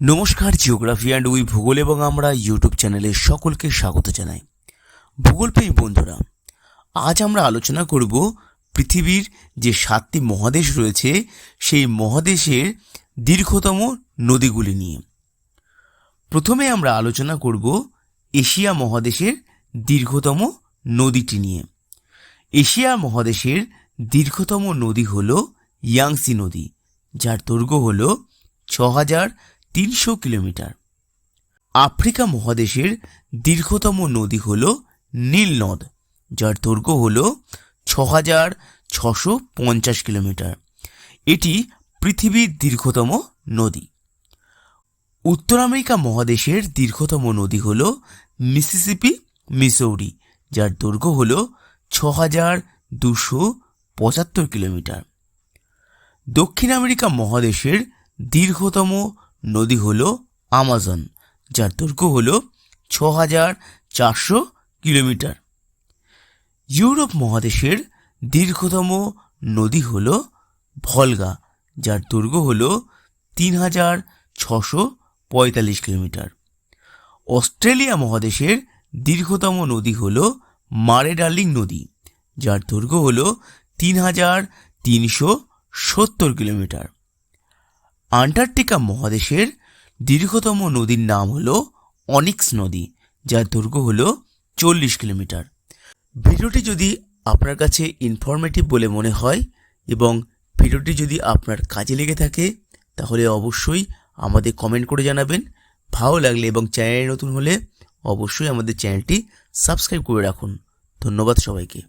নমস্কার geography and we ভূগোল এবং আমরা ইউটিউব চ্যানেলে সকলকে স্বাগত জানাই। ভূগোলপ্রেমী বন্ধুরা, আজ আমরা আলোচনা করব পৃথিবীর যে সাতটি মহাদেশ রয়েছে, সেই মহাদেশের দীর্ঘতম নদীগুলি নিয়ে। প্রথমে আমরা আলোচনা করব এশিয়া মহাদেশের দীর্ঘতম নদীটি নিয়ে। এশিয়া মহাদেশের দীর্ঘতম নদী হল ইয়াংসি নদী, যার দৈর্ঘ্য হল ছ হাজার তিনশো কিলোমিটার। আফ্রিকা মহাদেশের দীর্ঘতম নদী হল নীল নদ, যার দৈর্ঘ্য হল ছ হাজার ছশো পঞ্চাশ কিলোমিটার। এটি পৃথিবীর দীর্ঘতম নদী। উত্তর আমেরিকা মহাদেশের দীর্ঘতম নদী হল মিসিসিপি, মিসৌরি, যার দৈর্ঘ্য হল ছ হাজার দুশো পঁচাত্তর কিলোমিটার। দক্ষিণ আমেরিকা মহাদেশের দীর্ঘতম নদী হল আমাজন, যার দৈর্ঘ্য হল ছ হাজার চারশো কিলোমিটার। ইউরোপ মহাদেশের দীর্ঘতম নদী হল ভলগা, যার দৈর্ঘ্য হল তিন হাজার ছশো পঁয়তাল্লিশ কিলোমিটার। অস্ট্রেলিয়া মহাদেশের দীর্ঘতম নদী হল মারে ডার্লিং নদী, যার দৈর্ঘ্য হল তিন হাজার তিনশো সত্তর কিলোমিটার। আন্টার্কটিকা মহাদেশের দীর্ঘতম নদীর নাম হল অনিক্স নদী, যার দৈর্ঘ্য হল চল্লিশ কিলোমিটার। ভিডিওটি যদি আপনার কাছে ইনফরমেটিভ বলে মনে হয় এবং ভিডিওটি যদি আপনার কাজে লেগে থাকে, তাহলে অবশ্যই আমাদের কমেন্ট করে জানাবেন। ভালো লাগলে এবং চ্যানেলে নতুন হলে অবশ্যই আমাদের চ্যানেলটি সাবস্ক্রাইব করে রাখুন। ধন্যবাদ সবাইকে।